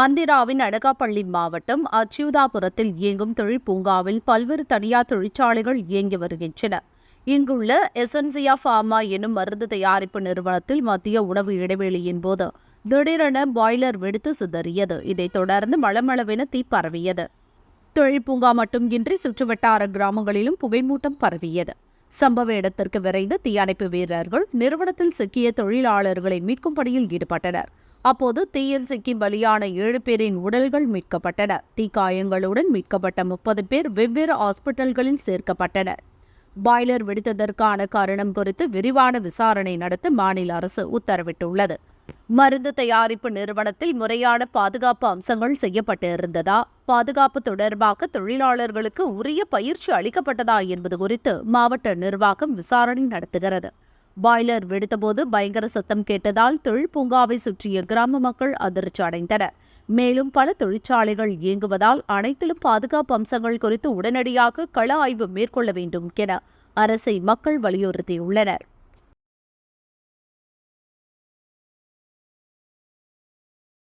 ஆந்திராவின் அடகாப்பள்ளி மாவட்டம் அச்சுதாபுரத்தில் இயங்கும் தொழிற்பூங்காவில் பல்வேறு தனியார் தொழிற்சாலைகள் இயங்கி வருகின்றன. இங்குள்ள எசன்சியா ஃபார்மா எனும் மருந்து தயாரிப்பு நிறுவனத்தில் மத்திய உணவு இடைவெளியின் போது திடீரென பாய்லர் வெடித்து சிதறியது. இதைத் தொடர்ந்து மளமளவென தீ பரவியது. தொழிற்பூங்கா மட்டுமின்றி சுற்றுவட்டார கிராமங்களிலும் புகைமூட்டம் பரவியது. சம்பவ இடத்திற்கு விரைந்த தீயணைப்பு வீரர்கள் நிறுவனத்தில் சிக்கிய தொழிலாளர்களை மீட்கும் பணியில் ஈடுபட்டனர். அப்போது தீயில் சிக்கி பலியான ஏழு பேரின் உடல்கள் மீட்கப்பட்டன. தீக்காயங்களுடன் மீட்கப்பட்ட முப்பது பேர் வெவ்வேறு ஹாஸ்பிட்டல்களில் சேர்க்கப்பட்டனர். பாய்லர் வெடித்ததற்கான காரணம் குறித்து விரிவான விசாரணை நடத்த மாநில அரசு உத்தரவிட்டுள்ளது. மருந்து தயாரிப்பு நிறுவனத்தில் முறையான பாதுகாப்பு அம்சங்கள் செய்யப்பட்டு இருந்ததா பாதுகாப்பு தொடர்பாக தொழிலாளர்களுக்கு உரிய பயிற்சி அளிக்கப்பட்டதா என்பது குறித்து மாவட்ட நிர்வாகம் விசாரணை நடத்துகிறது. பாய்லர் வெடித்தபோது பயங்கர சத்தம் கேட்டதால் தொழிற்பூங்காவை சுற்றிய கிராம மக்கள் அதிர்ச்சி அடைந்தனர். மேலும் பல தொழிற்சாலைகள் இயங்குவதால் அனைத்திலும் பாதுகாப்பு அம்சங்கள் குறித்து உடனடியாக கள ஆய்வு மேற்கொள்ள வேண்டும் என அரசை மக்கள் வலியுறுத்தியுள்ளனர்.